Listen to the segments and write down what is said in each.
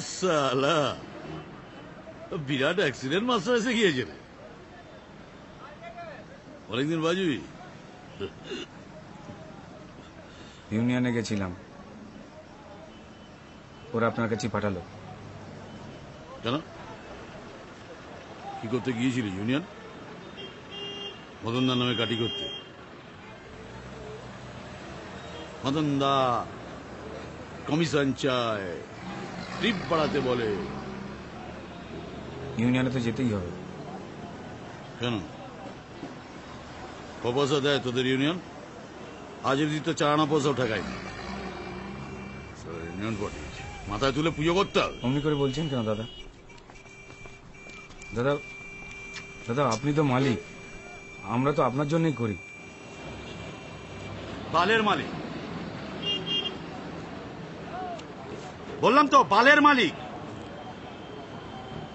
সালা। বিরাট accident master এসে গিয়েছে রে। অনেকদিন বাজবি। ইউনিয়নে গেছিলাম। ওরা আপনার কাছে পাঠালো। কেন? কি করতে গিয়েছিলি ইউনিয়ন? মদনদার নামে কাটি করতে। মদনদা কমিশন চায়। ট্রিপ বাড়াতে বলে। ইউনিয়নে তো যেতেই হবে। কেন ক পয়সা দেয় তোদের ইউনিয়ন আজ অব্দি তো চারানা পয়সাও ঠেকায়নি সারা ইউনিয়ন পাঠিয়েছে মাথায় তুলে পুজো করতে হবে। অমনি করে বলছেন কেন দাদা? দাদা দাদা আপনি তো মালিক আমরা তো আপনার জন্যই করি। বালের মালিক। বললাম তো, বালের মালিক।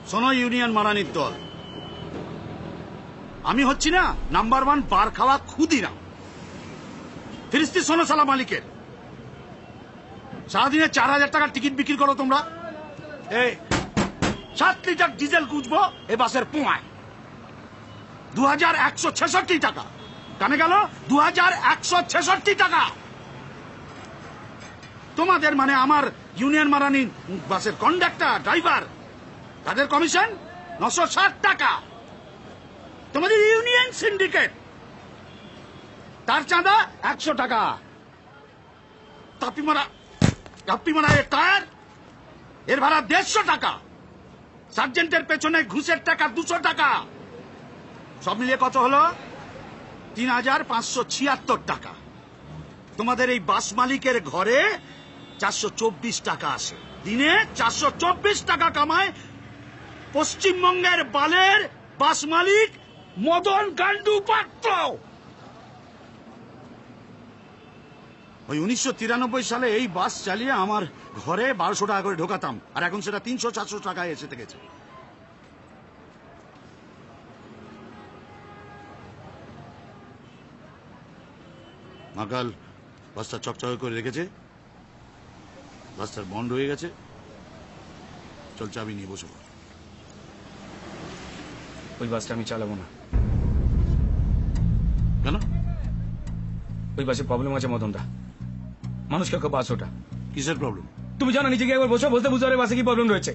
শোনো, ইউনিয়ন মারানির দল। আমি হচ্ছি না, নাম্বার ওয়ান বার খাওয়া খুদিরাম ফিরিস্তি, শোনো সালা মালিকের। সারাদিনে চার হাজার টাকার টিকিট বিক্রি করো তোমরা। এই, সাত লিটার ডিজেল গুজবো এ বাসের পোঁয়ায়। দু হাজার একশো ছেষট্টি টাকা। কানে গেল? দু হাজার একশো ছেষট্টি টাকা। তোমাদের মানে আমার ইউনিয়ন মারানি বাসের কন্ডাক্টর ড্রাইভার তাদের কমিশন নশো ষাট টাকা। তোমাদের ইউনিয়ন সিন্ডিকেট তার চাঁদা একশো টাকা। তাপি মারা তাপি এর টায়ার, এর ভাড়া দেড়শো টাকা। সার্জেন্টের পেছনে ঘুষের টাকা দুশো টাকা। সব মিলিয়ে কত হলো? তিন হাজার পাঁচশো ছিয়াত্তর টাকা। তোমাদের এই বাস মালিকের ঘরে চারশো চব্বিশ টাকা আসে। দিনে চারশো চব্বিশ টাকা কামায় পশ্চিমবঙ্গের বালের বাস মালিক মদন গান্ডু পাত্র। ওই উনিশশো তিরানব্বই সালে এই বাস চালিয়ে আমার ঘরে বারোশো টাকা করে ঢোকাতাম, আর এখন সেটা তিনশো, চারশো টাকায় এসে গেছে মাকাল, বাসটা চকচকে করে রেখেছে। বাসটার বন্ধ হয়ে গেছে। চল চাবি নিয়ে বসে পড়। ওই বাসটা আমি চালাবো না। কেন? ওই বাসে প্রবলেম আছে মদনটা মানুষ কাউকে বাস ওটা। কিসের প্রবলেম তুমি জানো নিজেকে একবার বসো বলতে বুঝতে পারে বাসে কি প্রবলেম রয়েছে।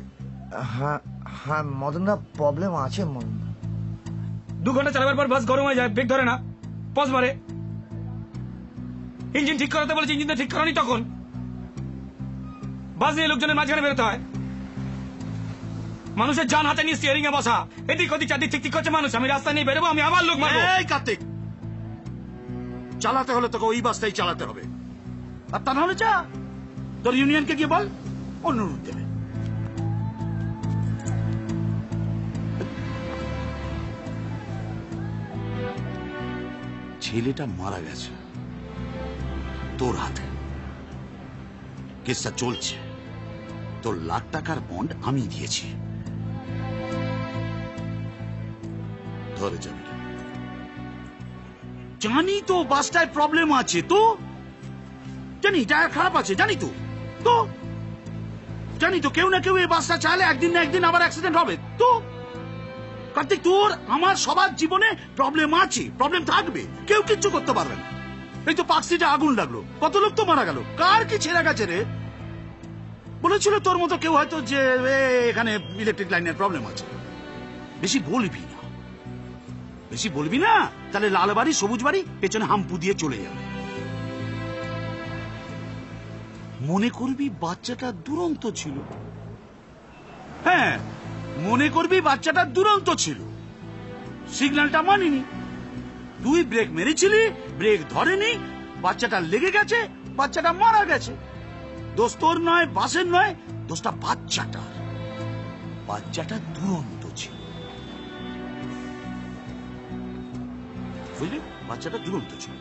হ্যাঁ হ্যাঁ মদনদা প্রবলেম আছে মদন দু ঘণ্টা চালাবার পর বাস গরম হয়ে যায় ব্রেক ধরে না পজ মারে। ইঞ্জিন ঠিক করাতে বলেছে ইঞ্জিনটা ঠিক করানি তখন। বাস নিয়ে লোকজনের মাঝখানে বেরোতে হয়। মানুষের যান হাতে নিয়ে স্টিয়ারিং এ বসা। এদিক ওদিক, চারদিক ঠিক ঠিক করছে মানুষ। আমি রাস্তা নিয়ে বেরোবো, আমি আবার লোক মারবো। এই কার্তিক! চালাতে হলে তোকে ওই বাসটাই চালাতে হবে। আর তা নাহলে যা। তোর ইউনিয়নকে গিয়ে বল, অন্য রুট দেবে ছেলেটা মারা গেছে। তোর হাতে। কেসটা চলছে। তোর লাখ টাকার বন্ড আমি দিয়েছি। ধরে যাবি। জানি তো বাসটায় প্রবলেম আছে, তো? জানি, টায়ার খারাপ আছে, জানি তো। তো? জানি তো কেউ না কেউ এই বাসটা চালে একদিন না একদিন আবার অ্যাক্সিডেন্ট হবে, তো? কার্তিক, তোর, আমার সবার জীবনে প্রবলেম আছে প্রবলেম থাকবে। কেউ কিচ্ছু করতে পারবে না। এই তো পার্কসিটে আগুন লাগল। কত লোক তো মারা গেল। কার কি ছেড়ে গেছে রে? বলেছিল তোর মতো কেউ হয়তো যে এখানে ইলেকট্রিক লাইনের প্রবলেম আছে। বেশি বলবি না। বেশি বলবি না? তাহলে লাল বাড়ি, সবুজ বাড়ি, পেছনে হাম্পু দিয়ে চলে যাবে। মনে করবি বাচ্চাটা দুরন্ত ছিল। হ্যাঁ মনে করবি বাচ্চাটা দুরন্ত ছিল। সিগন্যালটা মানিনি। তুই ব্রেক মেরেছিলি ব্রেক ধরেনি, বাচ্চাটা লেগে গেছে, বাচ্চাটা মারা গেছে। দোষ তোর নয়, বাসের নয়, দোষটা বাচ্চাটার। বাচ্চাটা দুরন্ত ছিল। বুঝলি? বাচ্চাটা দুরন্ত ছিল।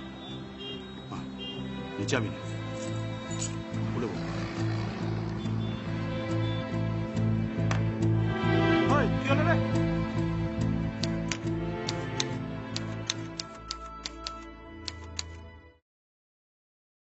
বলে বল।